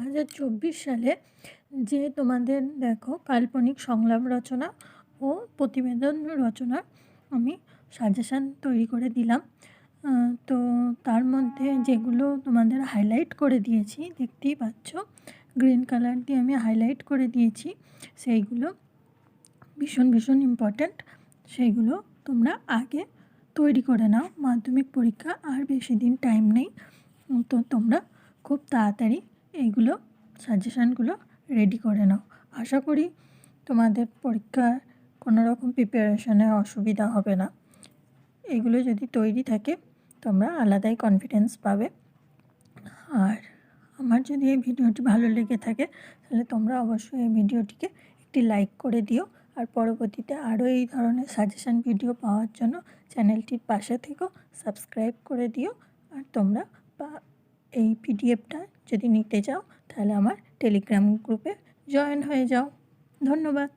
হাজার চব্বিশ সালে যে তোমাদের দেখো কাল্পনিক সংলাপ রচনা ও প্রতিবেদন রচনা আমি সাজেশান তৈরি করে দিলাম। তো তার মধ্যে যেগুলো তোমাদের হাইলাইট করে দিয়েছি, দেখতেই পাচ্ছ। গ্রিন কালার দিয়ে আমি হাইলাইট করে দিয়েছি। সেইগুলো ভীষণ ভীষণ ইম্পর্ট্যান্ট সেইগুলো তোমরা আগে তৈরি করে নাও। মাধ্যমিক পরীক্ষা আর বেশি দিন টাইম নেই। তো তোমরা খুব তাড়াতাড়ি এইগুলো সাজেশানগুলো রেডি করে নাও। আশা করি তোমাদের পরীক্ষার কোনো রকম প্রিপারেশনে অসুবিধা হবে না। এগুলো যদি তৈরি থাকে, তোমরা আলাদাই কনফিডেন্স পাবে। আর আমার যদি এই ভিডিওটি ভালো লেগে থাকে, তাহলে তোমরা অবশ্যই এই ভিডিওটিকে একটি লাইক করে দিও। আর পরবর্তীতে আরও এই ধরনের সাজেশান ভিডিও পাওয়ার জন্য চ্যানেলটির পাশে থেকেও সাবস্ক্রাইব করে দিও। আর তোমরা এই পিডিএফটা যদি নিতে চাও তাহলে আমার টেলিগ্রাম গ্রুপে জয়েন হয়ে যাও। ধন্যবাদ।